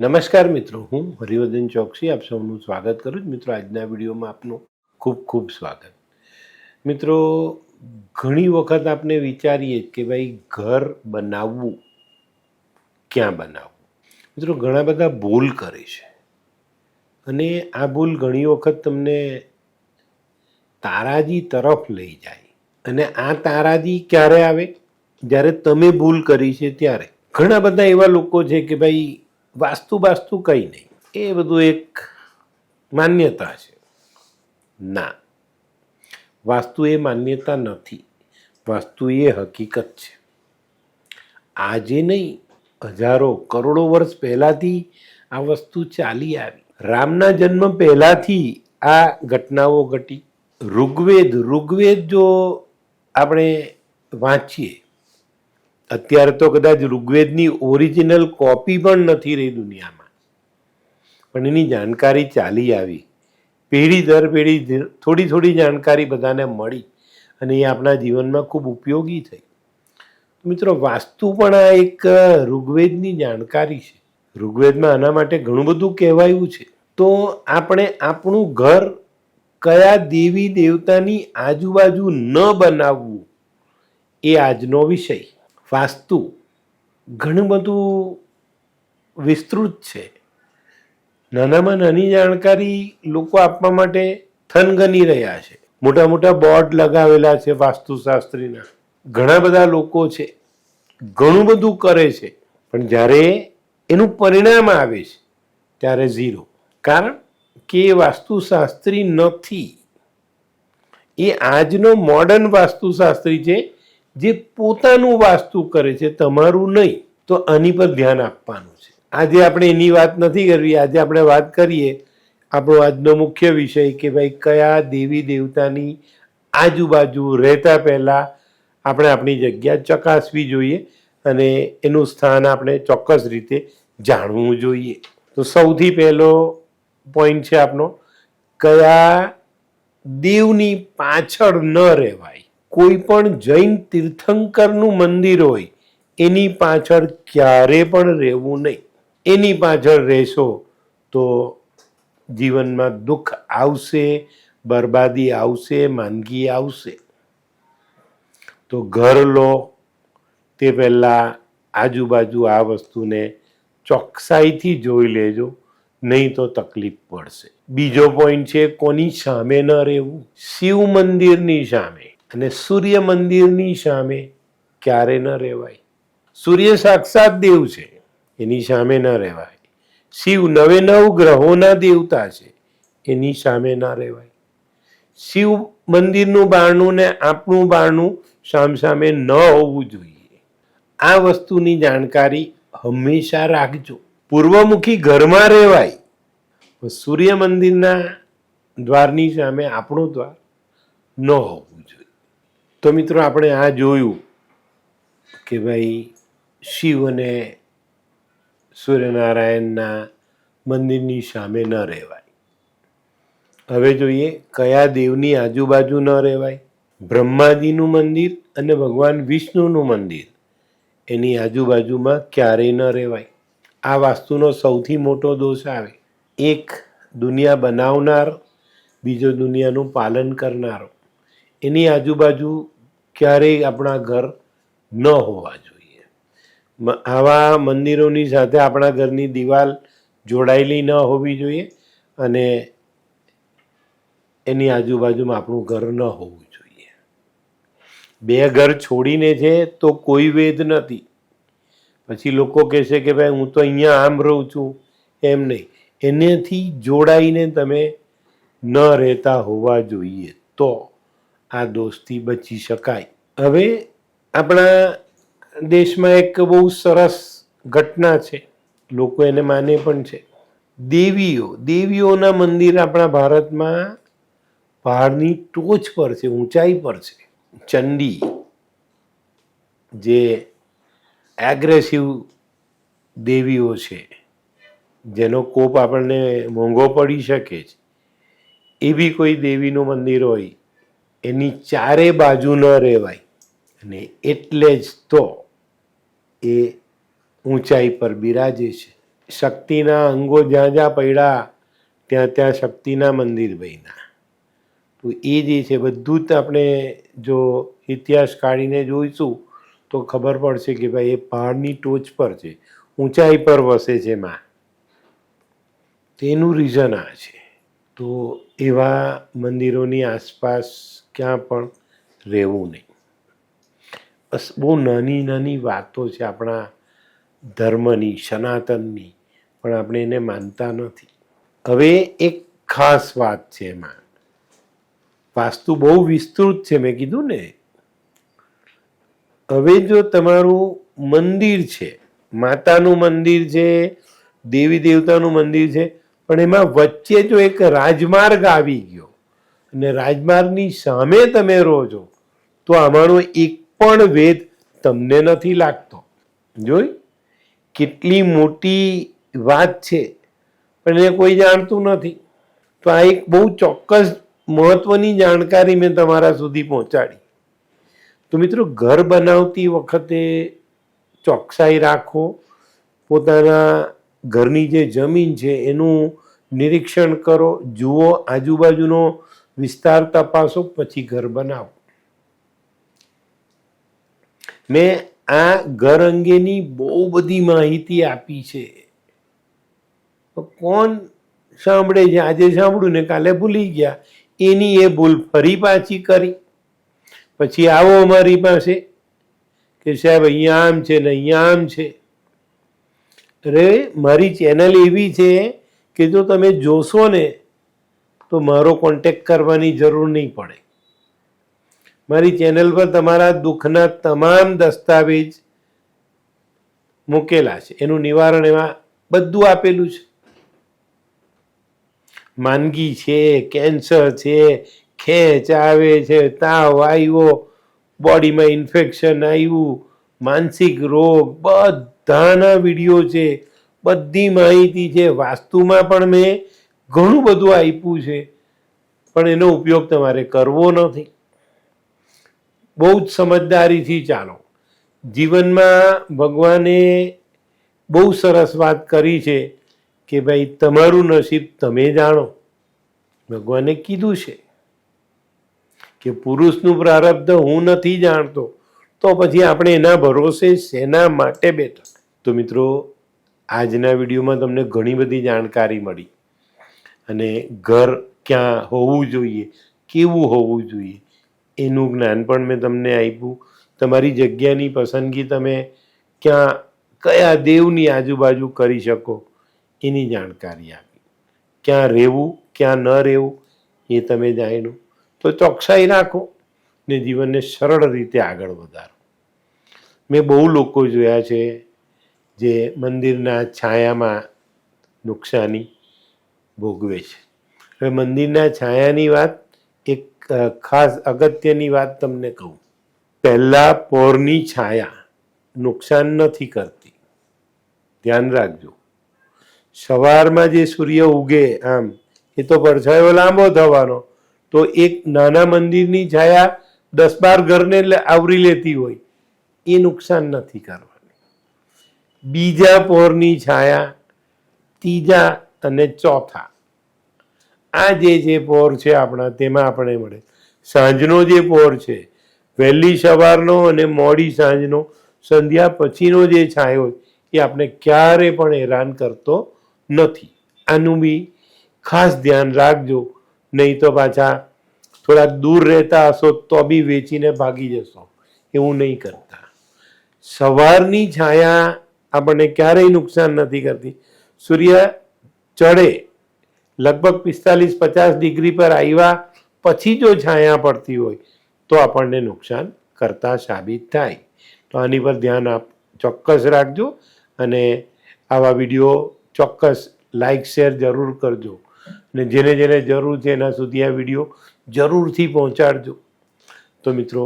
નમસ્કાર મિત્રો, હું હરિવર્ધન ચોકસી, આપ સૌનું સ્વાગત કરું છું. મિત્રો, આજના વિડીયોમાં આપનું ખૂબ ખૂબ સ્વાગત. મિત્રો, ઘણી વખત આપણે વિચારીએ કે ભાઈ, ઘર બનાવવું ક્યાં બનાવવું? મિત્રો, ઘણા બધા ભૂલ કરે છે. અને આ ભૂલ ઘણી વખત તમને તારાજી તરફ લઈ જાય. અને આ તારાજી ક્યારે આવે? જ્યારે તમે ભૂલ કરી છે ત્યારે. ઘણા બધા એવા લોકો છે કે ભાઈ વાસ્તુ વાસ્તુ કંઈ નહીં. એ બધું એક માન્યતા છે. ના. વાસ્તુ એ માન્યતા નથી. વાસ્તુ એ હકીકત છે. આજે નહીં, હજારો કરોડો વર્ષ પહેલાંથી આ વસ્તુ ચાલી આવી. રામના જન્મ પહેલાંથી આ ઘટનાઓ ઘટી. ઋગ્વેદ ઋગ્વેદ જો આપણે વાંચીએ અત્યારે તો કદાચ ઋગ્વેદની ઓરિજિનલ કોપી પણ નથી રહી દુનિયામાં. પણ એની જાણકારી ચાલી આવી. પેઢી દર પેઢી થોડી થોડી જાણકારી બધાને મળી અને એ આપણા જીવનમાં ખૂબ ઉપયોગી થઈ. મિત્રો, વાસ્તુ પણ આ એક ઋગ્વેદની જાણકારી છે. ઋગ્વેદમાં આના માટે ઘણું બધું કહેવાયું છે. તો આપણે આપણું ઘર કયા દેવી દેવતાની આજુબાજુ ન બનાવવું એ આજનો વિષય. વાસ્તુ ઘણું બધું વિસ્તૃત છે. નાનામાં નાની જાણકારી લોકો આપવા માટે થનગની રહ્યા છે. મોટા મોટા બોર્ડ લગાવેલા છે વાસ્તુશાસ્ત્રીના. ઘણા બધા લોકો છે. ઘણું બધું કરે છે. પણ જ્યારે એનું પરિણામ આવે છે, ત્યારે ઝીરો. કારણ કે એ વાસ્તુશાસ્ત્રી નથી. એ આજનો મોડર્ન વાસ્તુશાસ્ત્રી છે જે પોતાનું વાસ્તુ કરે છે, તમારું નહીં, તો આની પર ધ્યાન આપવાનું છે. આજે આપણે એની વાત નથી કરવી, આજે આપણે વાત કરીએ આપણો આજનો મુખ્ય વિષય કે ભાઈ કયા દેવી દેવતાની આજુબાજુ રહેતા પહેલાં આપણે આપણી જગ્યા ચકાસવી જોઈએ અને એનું સ્થાન આપણે ચોક્કસ રીતે જાણવું જોઈએ. તો સૌથી પહેલો પોઈન્ટ છે આપનો, કયા દેવની પાછળ ન રહેવાય. કોઈ પણ જૈન તીર્થંકરનું મંદિર હોય, એની પાછળ ક્યારે પણ રહેવું નહીં. એની પાછળ રહેશો તો જીવનમાં દુઃખ આવશે, બરબાદી આવશે, માંદગી આવશે. તો ઘર લો, તે પહેલાં આજુબાજુ આ વસ્તુને ચોકસાઈથી જોઈ લેજો, નહીં તો તકલીફ પડશે. બીજો પોઈન્ટ છે, કોની સામે ન રહેવું? શિવ મંદિરની સામે. અને સૂર્ય મંદિરની સામે ક્યારે ન રહેવાય. સૂર્ય સાક્ષાત દેવ છે, એની સામે ન રહેવાય. શિવ નવે નવ ગ્રહોના દેવતા છે, એની સામે ન રહેવાય. શિવ મંદિરનું બારણું ને આપણું બારણું સામસામે ન હોવું જોઈએ. આ વસ્તુની જાણકારી હંમેશા રાખજો. પૂર્વમુખી ઘરમાં રહેવાય સૂર્ય મંદિરના દ્વારની સામે આપણું દ્વાર ન હોવું જોઈએ. તો મિત્રો આપણે આ જોયું કે ભાઈ શિવ અને સૂર્યનારાયણના મંદિરની સામે ન રહેવાય. હવે જોઈએ કયા દેવની આજુબાજુ ન રહેવાય. બ્રહ્માજીનું મંદિર અને ભગવાન વિષ્ણુનું મંદિર એની આજુબાજુમાં ક્યારેય ન રહેવાય. આ વાસ્તુનો સૌથી મોટો દોષ આવે. એક, દુનિયા બનાવનાર. બીજો, દુનિયાનું પાલન કરનારો. એની આજુબાજુ ક્યારેય આપણા ઘર ન હોવા જોઈએ. આવા મંદિરોની સાથે આપણા ઘરની દિવાલ જોડાયેલી ન હોવી જોઈએ અને એની આજુબાજુમાં આપણું ઘર ન હોવું જોઈએ. બે ઘર છોડીને છે તો કોઈ વેદ નથી. પછી લોકો કહેશે કે ભાઈ હું તો અહીંયા આમ રહું છું, એમ નહીં. એનેથી જોડાઈને તમે ન રહેતા હોવા જોઈએ તો. આ દોષથી બચી શકાય. હવે આપણા દેશમાં એક બહુ સરસ ઘટના છે. લોકો એને માને પણ છે. દેવીઓ, દેવીઓના મંદિર આપણા ભારતમાં પહાડની ટોચ પર છે, ઊંચાઈ પર છે. ચંડી, જે એગ્રેસિવ દેવીઓ છે, જેનો કોપ આપણને મોંઘો પડી શકે છે. એવી કોઈ દેવીનું મંદિર હોય એની ચારે બાજુ ન રહેવાય અને એટલે જ તો એ ઊંચાઈ પર બિરાજે છે. શક્તિના અંગો જ્યાં જ્યાં પડ્યા, ત્યાં ત્યાં શક્તિના મંદિર બન્યા. તો એ જે છે, બધું જ આપણે જો ઇતિહાસ કાઢીને જોઈશું, તો ખબર પડશે કે ભાઈ એ પહાડની ટોચ પર છે. ઊંચાઈ પર વસે છે માં. તેનું રીઝન આ છે. તો એવા મંદિરોની આસપાસ ક્યાં પણ રહેવું નહીં. બસ બહુ નાની નાની વાતો છે આપણા ધર્મની, સનાતનની, પણ આપણે એને માનતા નથી. હવે એક ખાસ વાત છે એમાં. વાસ્તુ બહુ વિસ્તૃત છે મેં કીધું ને. હવે જો તમારું મંદિર છે, માતાનું મંદિર છે, દેવી દેવતાનું મંદિર છે, પણ એમાં વચ્ચે જો એક રાજમાર્ગ આવી ગયો અને રાજમાર્ગની સામે તમે રહો છો તો આમાંનો એક પણ વેદ તમને નથી લાગતો. જોઈ કેટલી મોટી વાત છે. પણ એ કોઈ જાણતું નથી. તો આ એક બહુ ચોક્કસ મહત્વની જાણકારી મેં તમારા સુધી પહોંચાડી. તો મિત્રો, ઘર બનાવતી વખતે ચોકસાઈ રાખો. પોતાના ઘરની જે જમીન છે, એનું નિરીક્ષણ કરો, જુઓ, આજુબાજુનો વિસ્તાર તપાસો, પછી ઘર બનાવો. મેં આ ઘર અંગેની બહુ બધી માહિતી આપી છે. કોણ સાંભળે છે? આજે સાંભળ્યું ને કાલે ભૂલી ગયા. એની એ ભૂલ ફરી પાછી કરી. પછી આવો અમારી પાસે કે સાહેબ, અહીંયા આમ છે ને અહીંયા આમ છે. અરે, મારી ચેનલ એવી છે કે જો તમે જોશો ને, તો મારો કોન્ટેક કરવાની જરૂર નહીં પડે. મારી ચેનલ પર તમારા દુઃખના તમામ દસ્તાવેજ મૂકેલા છે. એનું નિવારણ એમાં બધું આપેલું છે. માંદગી છે કેન્સર છે, ખેંચ આવે છે, તાવ આવ્યો બોડીમાં ઇન્ફેક્શન આવ્યું, માનસિક રોગ, બધાના વીડિયો છે. બધી માહિતી છે. વાસ્તુમાં પણ મેં ઘણું બધું આપ્યું છે. પણ એનો ઉપયોગ તમારે કરવો નથી. બહુ જ સમજદારીથી ચાલો. જીવનમાં ભગવાને બહુ સરસ વાત કરી છે કે ભાઈ, તમારું નસીબ તમે જાણો. ભગવાને કીધું છે કે પુરુષનું પ્રારબ્ધ હું નથી જાણતો, તો પછી આપણે એના ભરોસે શેના માટે બેઠા. તો મિત્રો આજના વિડીયોમાં તમને ઘણી બધી જાણકારી મળી. અને ઘર ક્યાં હોવું જોઈએ, કેવું હોવું જોઈએ, એનું જ્ઞાન પણ મેં તમને આપ્યું. તમારી જગ્યાની પસંદગી તમે ક્યાં, કયા દેવની આજુબાજુ કરી શકો, એની જાણકારી આપી. ક્યાં રહેવું, ક્યાં ન રહેવું, એ તમે જાણ્યું તો ચોકસાઈ રાખો ને જીવનને સરળ રીતે આગળ વધારો. મેં બહુ લોકો જોયા છે જે મંદિરના છાયામાં નુકસાની ભોગવે છે. હવે મંદિરના છાયાની વાત, એક ખાસ અગત્યની વાત તમને કહું. પહેલાં પોરની છાયા નુકસાન નથી કરતી. ધ્યાન રાખજો. સવારમાં જે સૂર્ય ઉગે, આમ, એ તો પડછાયો લાંબો થવાનો, તો એક નાના મંદિરની છાયા દસ બાર ઘરને આવરી લેતી હોય, એ નુકસાન નથી કરવાની. બીજા પોરની છાયા, ત્રીજા અને ચોથા. આ જે જે પોર છે આપણા, તેમાં આપણે મળે. સાંજનો જે પોર છે, વહેલી સવારનો અને મોડી સાંજનો, સંધ્યા પછીનો જે છાંયો એ આપણે ક્યારે પણ હેરાન કરતો નથી. આનું બી ખાસ ધ્યાન રાખજો, નહીં તો પાછા થોડાક દૂર રહેતા હશો તો બી વેચીને ભાગી જશો. એવું નહીં કરતા. સવારની છાયા આપણને ક્યારેય નુકસાન નથી કરતી. સૂર્ય ચડે, લગભગ પિસ્તાલીસ પચાસ ડિગ્રી પર આવ્યા પછી જો છાયા પડતી હોય, તો આપણને નુકસાન કરતા સાબિત થાય. તો આની પર ધ્યાન આપ, ચોક્કસ રાખજો અને આવા વીડિયો ચોક્કસ લાઇક શેર જરૂર કરજો. અને જેને જેને જરૂર છે એના સુધી આ વીડિયો જરૂરથી પહોંચાડજો. તો મિત્રો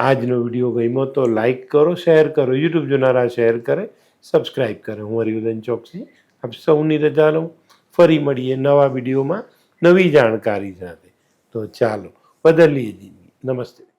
આજનો વીડિયો ગમ્યો તો લાઇક કરો શેર કરો યુટ્યુબ જોનારા શેર કરે સબસ્ક્રાઈબ કરે. હું હરિવર્ધન ચોકસી. આપ સૌની રજા લઉં. ફરી મળીએ નવા વિડીયોમાં નવી જાણકારી સાથે. તો ચાલો, બદલીએ જિંદગી નમસ્તે.